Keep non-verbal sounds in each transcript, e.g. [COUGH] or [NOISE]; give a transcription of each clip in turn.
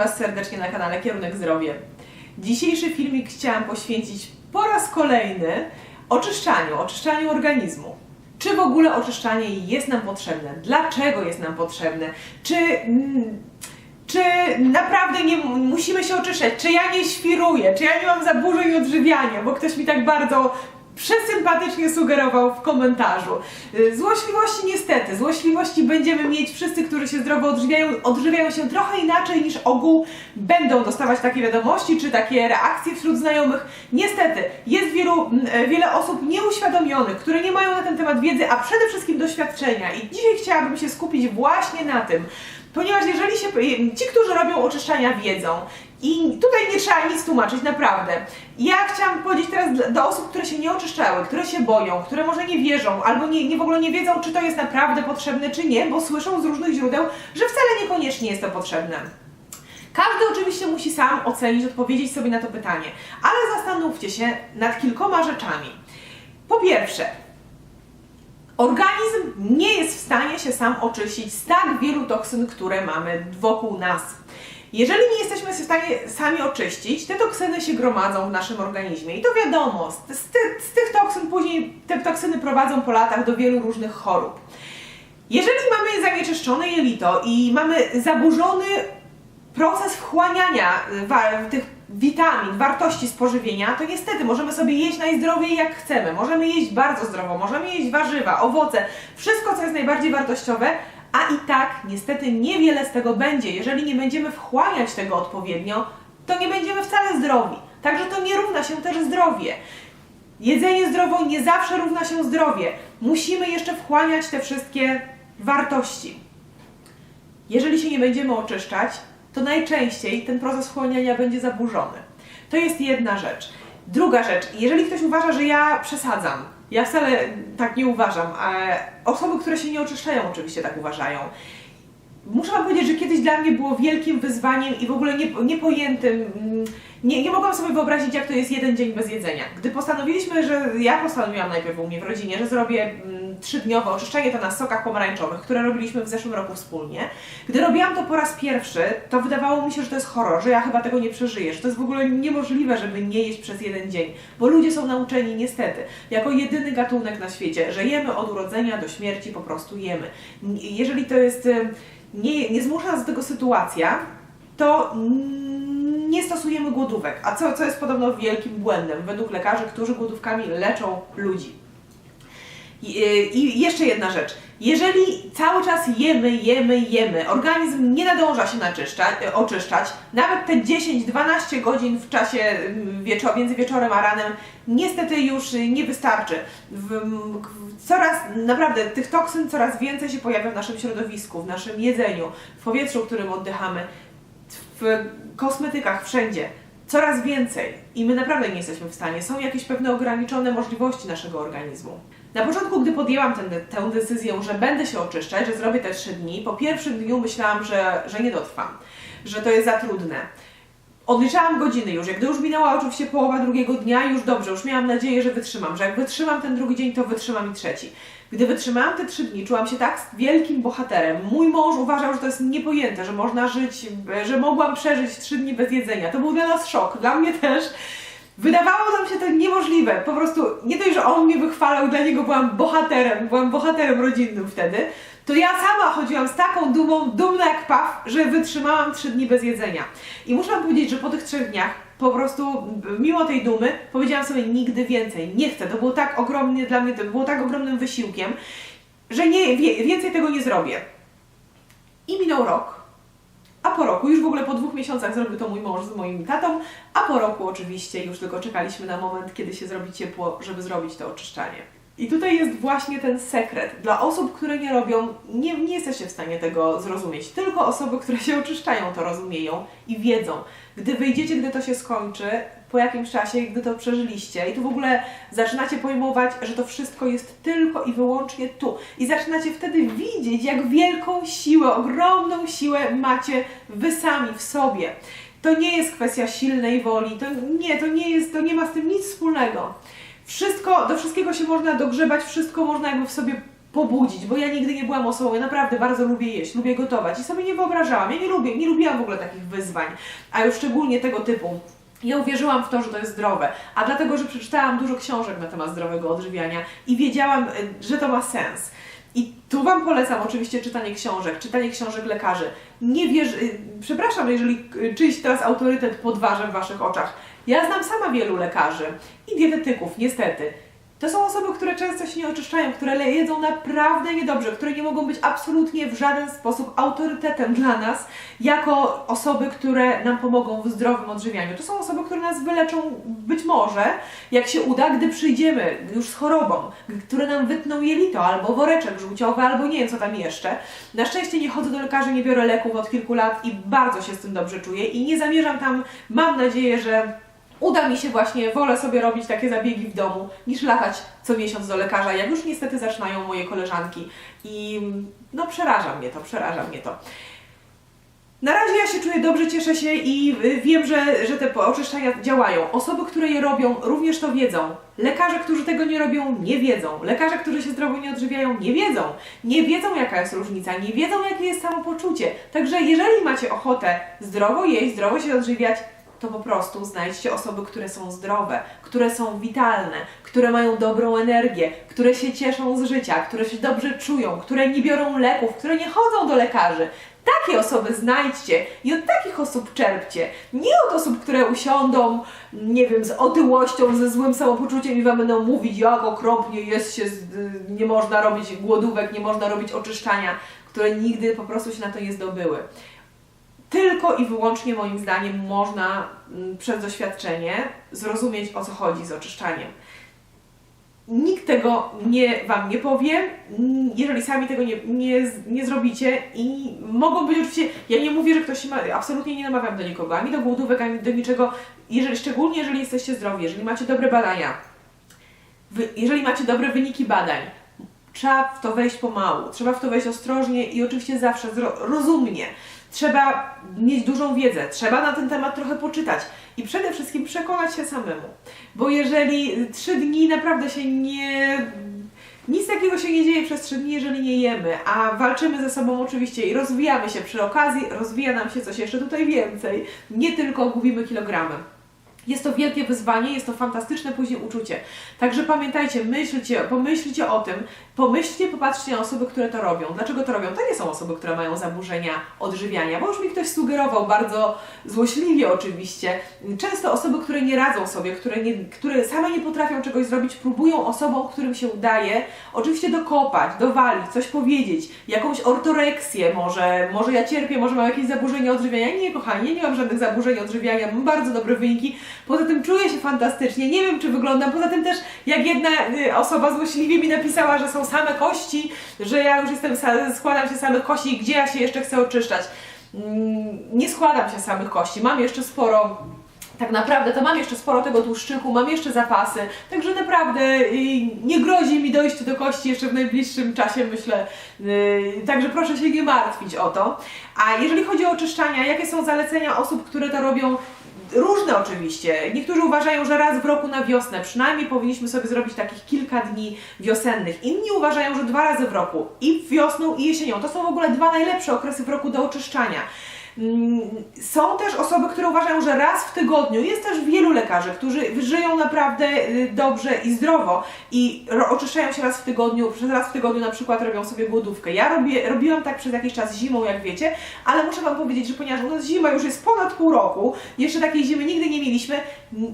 Was serdecznie na kanale Kierunek Zdrowie. Dzisiejszy filmik chciałam poświęcić po raz kolejny oczyszczaniu, oczyszczaniu organizmu. Czy w ogóle oczyszczanie jest nam potrzebne? Dlaczego jest nam potrzebne? Czy, mm, czy naprawdę nie musimy się oczyszczać? Czy ja nie świruję? Czy ja nie mam zaburzeń odżywiania? Bo ktoś mi tak bardzo przesympatycznie sugerował w komentarzu. Y, Złośliwości niestety, złośliwości będziemy mieć wszyscy, którzy się zdrowo odżywiają, odżywiają się trochę inaczej niż ogół, będą dostawać takie wiadomości czy takie reakcje wśród znajomych. Niestety, jest wielu, e, wiele osób nieuświadomionych, które nie mają na ten temat wiedzy, a przede wszystkim doświadczenia i dzisiaj chciałabym się skupić właśnie na tym, Ponieważ jeżeli się, ci, którzy robią oczyszczania wiedzą i tutaj nie trzeba nic tłumaczyć, naprawdę. Ja chciałam powiedzieć teraz do osób, które się nie oczyszczały, które się boją, które może nie wierzą, albo nie, nie w ogóle nie wiedzą, czy to jest naprawdę potrzebne, czy nie, bo słyszą z różnych źródeł, że wcale niekoniecznie jest to potrzebne. Każdy oczywiście musi sam ocenić, odpowiedzieć sobie na to pytanie, ale zastanówcie się nad kilkoma rzeczami. Po pierwsze, Organizm nie jest w stanie się sam oczyścić z tak wielu toksyn, które mamy wokół nas. Jeżeli nie jesteśmy w stanie sami oczyścić, te toksyny się gromadzą w naszym organizmie. I to wiadomo, z, ty, z tych toksyn później te toksyny prowadzą po latach do wielu różnych chorób. Jeżeli mamy zanieczyszczone jelito i mamy zaburzony proces wchłaniania y, tych witamin, wartości z pożywienia, to niestety możemy sobie jeść najzdrowiej jak chcemy. Możemy jeść bardzo zdrowo, możemy jeść warzywa, owoce, wszystko co jest najbardziej wartościowe, a i tak niestety niewiele z tego będzie. Jeżeli nie będziemy wchłaniać tego odpowiednio, to nie będziemy wcale zdrowi. Także to nie równa się też zdrowie. Jedzenie zdrowo nie zawsze równa się zdrowie. Musimy jeszcze wchłaniać te wszystkie wartości. Jeżeli się nie będziemy oczyszczać, to najczęściej ten proces wchłaniania będzie zaburzony. To jest jedna rzecz. Druga rzecz, jeżeli ktoś uważa, że ja przesadzam, ja wcale tak nie uważam, osoby, które się nie oczyszczają, oczywiście tak uważają. Muszę Wam powiedzieć, że kiedyś dla mnie było wielkim wyzwaniem i w ogóle nie, niepojętym. mm, Nie, nie mogłam sobie wyobrazić, jak to jest jeden dzień bez jedzenia. Gdy postanowiliśmy, że ja postanowiłam najpierw u mnie w rodzinie, że zrobię mm, trzydniowe oczyszczenie to na sokach pomarańczowych, które robiliśmy w zeszłym roku wspólnie. Gdy robiłam to po raz pierwszy, to wydawało mi się, że to jest horror, że ja chyba tego nie przeżyję, że to jest w ogóle niemożliwe, żeby nie jeść przez jeden dzień, bo ludzie są nauczeni niestety, jako jedyny gatunek na świecie, że jemy od urodzenia do śmierci, po prostu jemy. Jeżeli to jest y, nie, nie zmusza nas do tego sytuacja, to nie stosujemy głodówek. A co, co jest podobno wielkim błędem według lekarzy, którzy głodówkami leczą ludzi. I, y, I jeszcze jedna rzecz. Jeżeli cały czas jemy, jemy, jemy, organizm nie nadąża się naczyszczać, y, oczyszczać, nawet te 10-12 godzin w czasie mm, wieczo- między wieczorem a ranem niestety już nie wystarczy. Coraz, naprawdę, tych toksyn coraz więcej się pojawia w naszym środowisku, w naszym jedzeniu, w powietrzu, którym oddychamy, w kosmetykach, wszędzie. Coraz więcej i my naprawdę nie jesteśmy w stanie. Są jakieś pewne ograniczone możliwości naszego organizmu. Na początku, gdy podjęłam ten, tę decyzję, że będę się oczyszczać, że zrobię te trzy dni, po pierwszym dniu myślałam, że, że nie dotrwam, że to jest za trudne. Odliczałam godziny już. Jak gdy już minęła oczywiście połowa drugiego dnia, już dobrze, już miałam nadzieję, że wytrzymam, że jak wytrzymam ten drugi dzień, to wytrzymam i trzeci. Gdy wytrzymałam te trzy dni, czułam się tak wielkim bohaterem. Mój mąż uważał, że to jest niepojęte, że można żyć, że mogłam przeżyć trzy dni bez jedzenia. To był dla nas szok, dla mnie też. Wydawało nam się to niemożliwe. Po prostu nie dość, że on mnie wychwalał, dla niego byłam bohaterem, byłam bohaterem rodzinnym wtedy, to ja sama chodziłam z taką dumą, dumna jak paw, że wytrzymałam trzy dni bez jedzenia. I muszę powiedzieć, że po tych trzech dniach po prostu, mimo tej dumy, powiedziałam sobie nigdy więcej, nie chcę. To było tak ogromnie dla mnie, to było tak ogromnym wysiłkiem, że nie, więcej tego nie zrobię. I minął rok. A po roku, już w ogóle po dwóch miesiącach zrobił to mój mąż z moim tatą, a po roku oczywiście już tylko czekaliśmy na moment, kiedy się zrobi ciepło, żeby zrobić to oczyszczanie. I tutaj jest właśnie ten sekret. Dla osób, które nie robią, nie, nie jesteście w stanie tego zrozumieć. Tylko osoby, które się oczyszczają, to rozumieją i wiedzą. Gdy wyjdziecie, gdy to się skończy, po jakimś czasie, gdy to przeżyliście i tu w ogóle zaczynacie pojmować, że to wszystko jest tylko i wyłącznie tu. I zaczynacie wtedy widzieć, jak wielką siłę, ogromną siłę macie wy sami w sobie. To nie jest kwestia silnej woli, to nie, to nie jest, to nie ma z tym nic wspólnego. Wszystko, do wszystkiego się można dogrzebać, wszystko można jakby w sobie pobudzić, bo ja nigdy nie byłam osobą, ja naprawdę bardzo lubię jeść, lubię gotować i sobie nie wyobrażałam, ja nie lubię, nie lubiłam w ogóle takich wyzwań, a już szczególnie tego typu. Ja uwierzyłam w to, że to jest zdrowe, a dlatego, że przeczytałam dużo książek na temat zdrowego odżywiania i wiedziałam, y, że to ma sens. I tu Wam polecam oczywiście czytanie książek, czytanie książek lekarzy. Nie wierzę, przepraszam, jeżeli y, czyjś teraz autorytet podważę w Waszych oczach. Ja znam sama wielu lekarzy i dietetyków, niestety. To są osoby, które często się nie oczyszczają, które jedzą naprawdę niedobrze, które nie mogą być absolutnie w żaden sposób autorytetem dla nas, jako osoby, które nam pomogą w zdrowym odżywianiu. To są osoby, które nas wyleczą być może, jak się uda, gdy przyjdziemy już z chorobą, które nam wytną jelito, albo woreczek żółciowy, albo nie wiem co tam jeszcze. Na szczęście nie chodzę do lekarzy, nie biorę leków od kilku lat i bardzo się z tym dobrze czuję i nie zamierzam tam, mam nadzieję, że uda mi się właśnie, wolę sobie robić takie zabiegi w domu, niż latać co miesiąc do lekarza, jak już niestety zaczynają moje koleżanki. I no przeraża mnie to, przeraża mnie to. Na razie ja się czuję dobrze, cieszę się i y, wiem, że, że te oczyszczania działają. Osoby, które je robią, również to wiedzą. Lekarze, którzy tego nie robią, nie wiedzą. Lekarze, którzy się zdrowo nie odżywiają, nie wiedzą. Nie wiedzą, jaka jest różnica, nie wiedzą, jakie jest samopoczucie. Także jeżeli macie ochotę zdrowo jeść, zdrowo się odżywiać, to po prostu znajdźcie osoby, które są zdrowe, które są witalne, które mają dobrą energię, które się cieszą z życia, które się dobrze czują, które nie biorą leków, które nie chodzą do lekarzy. Takie osoby znajdźcie i od takich osób czerpcie. Nie od osób, które usiądą, nie wiem, z otyłością, ze złym samopoczuciem i wam będą mówić, jak okropnie jest się, z, nie można robić głodówek, nie można robić oczyszczania, które nigdy po prostu się na to nie zdobyły. Tylko i wyłącznie moim zdaniem można mm, przez doświadczenie zrozumieć o co chodzi z oczyszczaniem. Nikt tego nie Wam nie powie, jeżeli sami tego nie, nie, nie zrobicie i mogą być oczywiście, ja nie mówię, że ktoś ma, absolutnie nie namawiam do nikogo, ani do głodówek, ani do niczego, jeżeli, szczególnie jeżeli jesteście zdrowi, jeżeli macie dobre badania, wy, jeżeli macie dobre wyniki badań, trzeba w to wejść pomału, trzeba w to wejść ostrożnie i oczywiście zawsze rozumnie. Trzeba mieć dużą wiedzę, trzeba na ten temat trochę poczytać i przede wszystkim przekonać się samemu. Bo jeżeli trzy dni naprawdę się nie. Nic takiego się nie dzieje przez trzy dni, jeżeli nie jemy, a walczymy ze sobą oczywiście i rozwijamy się przy okazji, rozwija nam się coś jeszcze tutaj więcej, nie tylko gubimy kilogramy. Jest to wielkie wyzwanie, jest to fantastyczne później uczucie. Także pamiętajcie, myślcie, pomyślcie o tym, pomyślcie, popatrzcie na osoby, które to robią. Dlaczego to robią? To nie są osoby, które mają zaburzenia odżywiania, bo już mi ktoś sugerował, bardzo złośliwie oczywiście. Często osoby, które nie radzą sobie, które, nie, które same nie potrafią czegoś zrobić, próbują osobom, którym się udaje, oczywiście dokopać, dowalić, coś powiedzieć, jakąś ortoreksję może, może ja cierpię, może mam jakieś zaburzenia odżywiania. Nie, kochani, nie mam żadnych zaburzeń odżywiania, mam bardzo dobre wyniki, Poza tym czuję się fantastycznie, nie wiem czy wyglądam. Poza tym też, jak jedna y, osoba złośliwie mi napisała, że są same kości, że ja już jestem, składam się samych kości, gdzie ja się jeszcze chcę oczyszczać. Mm, Nie składam się samych kości, mam jeszcze sporo. Tak naprawdę to mam jeszcze sporo tego tłuszczyku, mam jeszcze zapasy, także naprawdę y, nie grozi mi dojść do kości jeszcze w najbliższym czasie, myślę. Y, Także proszę się nie martwić o to. A jeżeli chodzi o oczyszczania, jakie są zalecenia osób, które to robią Różne oczywiście. Niektórzy uważają, że raz w roku na wiosnę przynajmniej powinniśmy sobie zrobić takich kilka dni wiosennych. Inni uważają, że dwa razy w roku i wiosną i jesienią. To są w ogóle dwa najlepsze okresy w roku do oczyszczania. Są też osoby, które uważają, że raz w tygodniu, jest też wielu lekarzy, którzy żyją naprawdę y, dobrze i zdrowo i oczyszczają się raz w tygodniu, przez raz w tygodniu na przykład robią sobie głodówkę. Ja robię, robiłam tak przez jakiś czas zimą, jak wiecie, ale muszę Wam powiedzieć, że ponieważ u nas zima już jest ponad pół roku, jeszcze takiej zimy nigdy nie mieliśmy,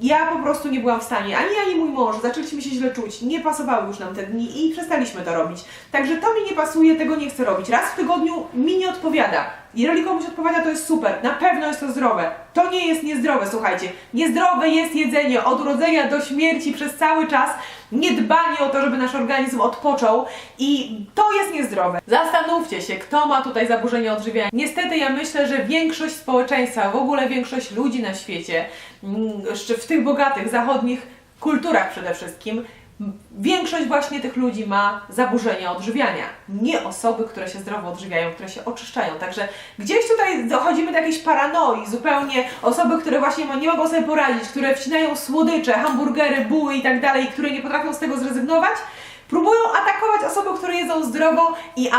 ja po prostu nie byłam w stanie, ani ja, ani mój mąż, zaczęliśmy się źle czuć, nie pasowały już nam te dni i przestaliśmy to robić. Także to mi nie pasuje, tego nie chcę robić. Raz w tygodniu mi nie odpowiada. Jeżeli komuś odpowiada, to jest super. Na pewno jest to zdrowe. To nie jest niezdrowe, słuchajcie. Niezdrowe jest jedzenie od urodzenia do śmierci przez cały czas. Niedbanie o to, żeby nasz organizm odpoczął i to jest niezdrowe. Zastanówcie się, kto ma tutaj zaburzenia odżywiania. Niestety ja myślę, że większość społeczeństwa, w ogóle większość ludzi na świecie, mm, w tych bogatych, zachodnich kulturach przede wszystkim, Większość właśnie tych ludzi ma zaburzenia odżywiania, nie osoby, które się zdrowo odżywiają, które się oczyszczają. Także gdzieś tutaj dochodzimy do jakiejś paranoi, zupełnie osoby, które właśnie nie mogą sobie poradzić, które wcinają słodycze, hamburgery, buły i tak dalej, które nie potrafią z tego zrezygnować, Próbują atakować osoby, które jedzą zdrowo i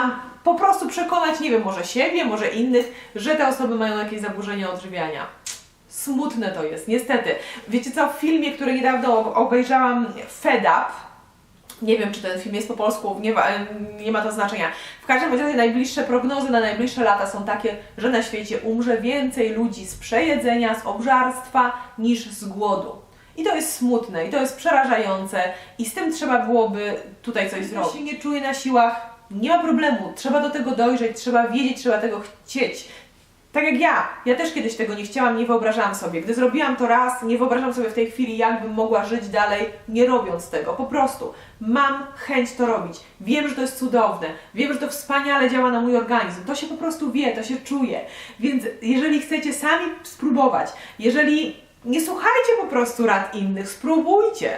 po prostu przekonać, nie wiem, może siebie, może innych, że te osoby mają jakieś zaburzenia odżywiania. Smutne to jest, niestety. Wiecie co, w filmie, który niedawno obejrzałam, Fed Up, nie wiem, czy ten film jest po polsku, nie ma, nie ma to znaczenia. W każdym razie najbliższe prognozy na najbliższe lata są takie, że na świecie umrze więcej ludzi z przejedzenia, z obżarstwa niż z głodu. I to jest smutne, i to jest przerażające, i z tym trzeba byłoby tutaj coś zrobić. Jeśli nie czuję na siłach, nie ma problemu, trzeba do tego dojrzeć, trzeba wiedzieć, trzeba tego chcieć. Tak jak ja, ja też kiedyś tego nie chciałam, nie wyobrażałam sobie. Gdy zrobiłam to raz, nie wyobrażam sobie w tej chwili, jakbym mogła żyć dalej, nie robiąc tego. Po prostu mam chęć to robić. Wiem, że to jest cudowne, wiem, że to wspaniale działa na mój organizm. To się po prostu wie, to się czuje. Więc jeżeli chcecie sami spróbować, jeżeli nie słuchajcie po prostu rad innych, spróbujcie.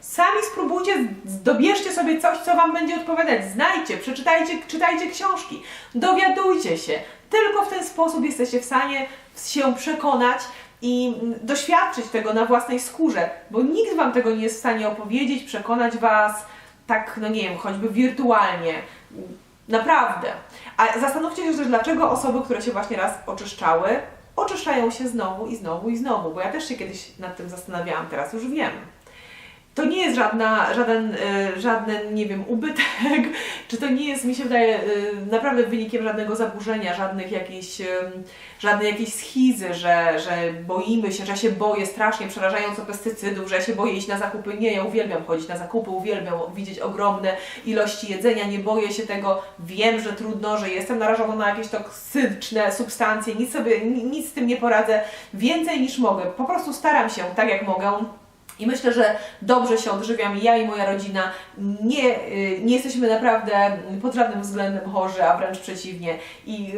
Sami spróbujcie, dobierzcie sobie coś, co Wam będzie odpowiadać. Znajdźcie, przeczytajcie, czytajcie książki, dowiadujcie się. Tylko w ten sposób jesteście w stanie się przekonać i doświadczyć tego na własnej skórze, bo nikt Wam tego nie jest w stanie opowiedzieć, przekonać Was tak, no nie wiem, choćby wirtualnie. Naprawdę. A zastanówcie się też, dlaczego osoby, które się właśnie raz oczyszczały, oczyszczają się znowu i znowu i znowu, bo ja też się kiedyś nad tym zastanawiałam, teraz już wiem. To nie jest żadna, żaden, y, żaden, nie wiem, ubytek, [LAUGHS] czy to nie jest, mi się wydaje, y, naprawdę wynikiem żadnego zaburzenia, żadnych jakiejś, ym, żadnej jakiejś schizy, że, że boimy się, że ja się boję strasznie przerażająco pestycydów, że ja się boję iść na zakupy. Nie, ja uwielbiam chodzić na zakupy, uwielbiam widzieć ogromne ilości jedzenia, nie boję się tego, wiem, że trudno, że jestem narażona na jakieś toksyczne substancje, nic sobie, ni- nic z tym nie poradzę, więcej niż mogę, po prostu staram się tak jak mogę. I myślę, że dobrze się odżywiam ja i moja rodzina. Nie, y, nie jesteśmy naprawdę pod żadnym względem chorzy, a wręcz przeciwnie. I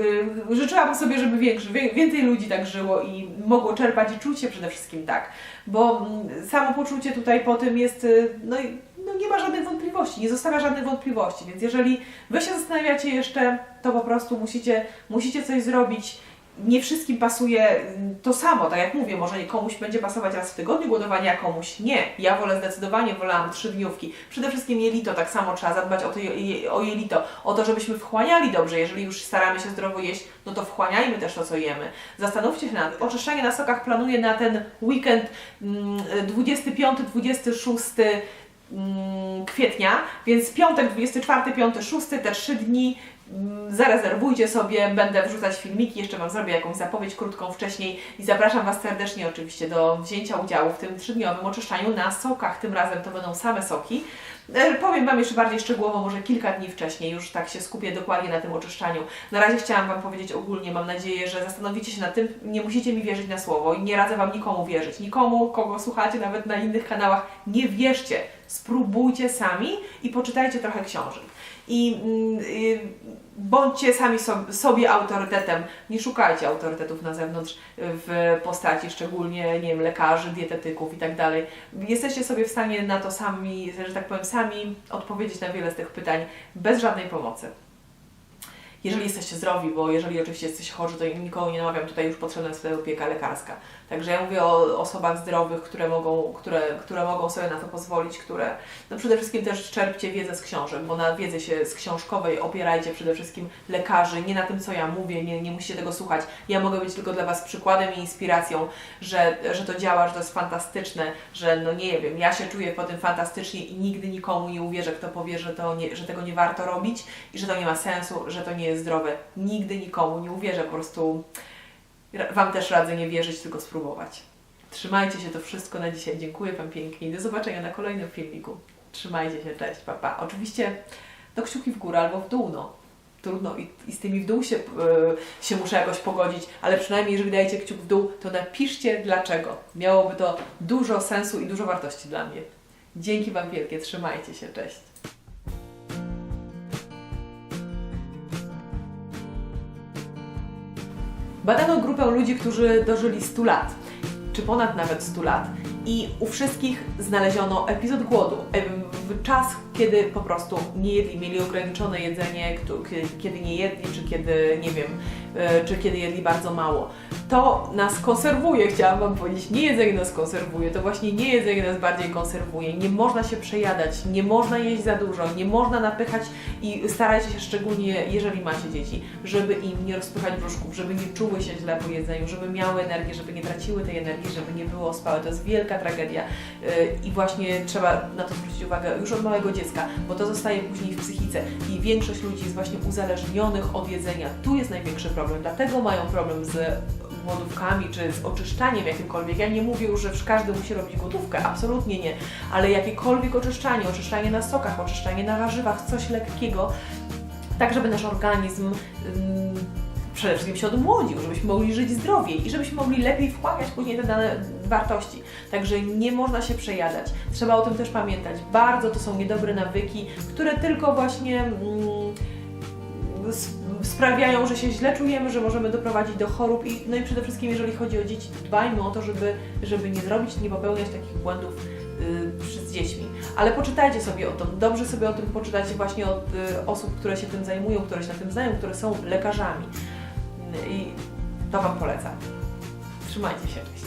y, życzyłabym sobie, żeby większy, więcej ludzi tak żyło i mogło czerpać i czuć się przede wszystkim tak. Bo mm, samopoczucie tutaj po tym jest, y, no, no nie ma żadnych wątpliwości, nie zostawia żadnych wątpliwości. Więc jeżeli Wy się zastanawiacie jeszcze, to po prostu musicie, musicie coś zrobić nie wszystkim pasuje mm, to samo, tak jak mówię, może komuś będzie pasować raz w tygodniu głodowanie, a komuś nie. Ja wolę zdecydowanie, wolałam trzydniówki. Przede wszystkim jelito, tak samo trzeba zadbać o, to, o jelito, o to, żebyśmy wchłaniali dobrze. Jeżeli już staramy się zdrowo jeść, no to wchłaniajmy też to, co jemy. Zastanówcie się nad. Oczyszczanie na sokach planuję na ten weekend mm, 25-26 mm, kwietnia, więc piątek, 24, 5, 6, te trzy dni mm, zarezerwujcie sobie, będę wrzucać filmiki, jeszcze Wam zrobię jakąś zapowiedź krótką wcześniej i zapraszam Was serdecznie oczywiście do wzięcia udziału w tym trzydniowym oczyszczaniu na sokach, tym razem to będą same soki. E, Powiem Wam jeszcze bardziej szczegółowo, może kilka dni wcześniej, już tak się skupię dokładnie na tym oczyszczaniu. Na razie chciałam Wam powiedzieć ogólnie, mam nadzieję, że zastanowicie się nad tym, nie musicie mi wierzyć na słowo i nie radzę Wam nikomu wierzyć. Nikomu, kogo słuchacie, nawet na innych kanałach, nie wierzcie. Spróbujcie sami i poczytajcie trochę książek. I mm, y, bądźcie sami so- sobie autorytetem. Nie szukajcie autorytetów na zewnątrz w postaci szczególnie, nie wiem, lekarzy, dietetyków i tak dalej. Jesteście sobie w stanie na to sami, że tak powiem, sami odpowiedzieć na wiele z tych pytań bez żadnej pomocy. Jeżeli jesteście zdrowi, bo jeżeli oczywiście jesteście chorzy, to nikogo nie namawiam, tutaj już potrzebna jest wtedy opieka lekarska. Także ja mówię o osobach zdrowych, które mogą, które, które mogą sobie na to pozwolić, które no przede wszystkim też czerpcie wiedzę z książek, bo na wiedzy się z książkowej opierajcie przede wszystkim lekarzy, nie na tym, co ja mówię, nie, nie musicie tego słuchać. Ja mogę być tylko dla Was przykładem i inspiracją, że, że to działa, że to jest fantastyczne, że no nie wiem, ja się czuję po tym fantastycznie i nigdy nikomu nie uwierzę, kto powie, że, to nie, że tego nie warto robić i że to nie ma sensu, że to nie jest zdrowe. Nigdy nikomu nie uwierzę, po prostu Wam też radzę nie wierzyć, tylko spróbować. Trzymajcie się, to wszystko na dzisiaj. Dziękuję Wam pięknie i do zobaczenia na kolejnym filmiku. Trzymajcie się, cześć, papa. Pa. Oczywiście no kciuki w górę albo w dół, no. Trudno i, i z tymi w dół się, yy, się muszę jakoś pogodzić, ale przynajmniej jeżeli dajecie kciuk w dół, to napiszcie dlaczego. Miałoby to dużo sensu i dużo wartości dla mnie. Dzięki Wam wielkie, trzymajcie się, cześć. Badano grupę ludzi, którzy dożyli 100 lat, czy ponad nawet 100 lat i u wszystkich znaleziono epizod głodu. Czas, kiedy po prostu nie jedli, mieli ograniczone jedzenie, kiedy nie jedli, czy kiedy, nie wiem, e, czy kiedy jedli bardzo mało. To nas konserwuje, chciałam Wam powiedzieć. Nie jedzenie nas konserwuje, to właśnie nie jedzenie nas bardziej konserwuje. Nie można się przejadać, nie można jeść za dużo, nie można napychać i starajcie się szczególnie, jeżeli macie dzieci, żeby im nie rozpychać brzuszków, żeby nie czuły się źle po jedzeniu, żeby miały energię, żeby nie traciły tej energii, żeby nie było spałe. To jest wielka tragedia yy, i właśnie trzeba na to zwrócić uwagę już od małego dziecka, bo to zostaje później w psychice i większość ludzi jest właśnie uzależnionych od jedzenia. Tu jest największy problem, dlatego mają problem z głodówkami czy z oczyszczaniem jakimkolwiek. Ja nie mówię już, że każdy musi robić głodówkę, absolutnie nie, ale jakiekolwiek oczyszczanie, oczyszczanie na sokach, oczyszczanie na warzywach, coś lekkiego, tak żeby nasz organizm ym, przede wszystkim się odmłodził, żebyśmy mogli żyć zdrowiej i żebyśmy mogli lepiej wchłaniać później te dane wartości. Także nie można się przejadać. Trzeba o tym też pamiętać. Bardzo to są niedobre nawyki, które tylko właśnie mm, sprawiają, że się źle czujemy, że możemy doprowadzić do chorób i no i przede wszystkim jeżeli chodzi o dzieci, dbajmy o to, żeby, żeby nie zrobić, nie popełniać takich błędów y, z dziećmi. Ale poczytajcie sobie o tym, dobrze sobie o tym poczytajcie właśnie od y, osób, które się tym zajmują, które się na tym znają, które są lekarzami. I to Wam polecam. Trzymajcie się, cześć.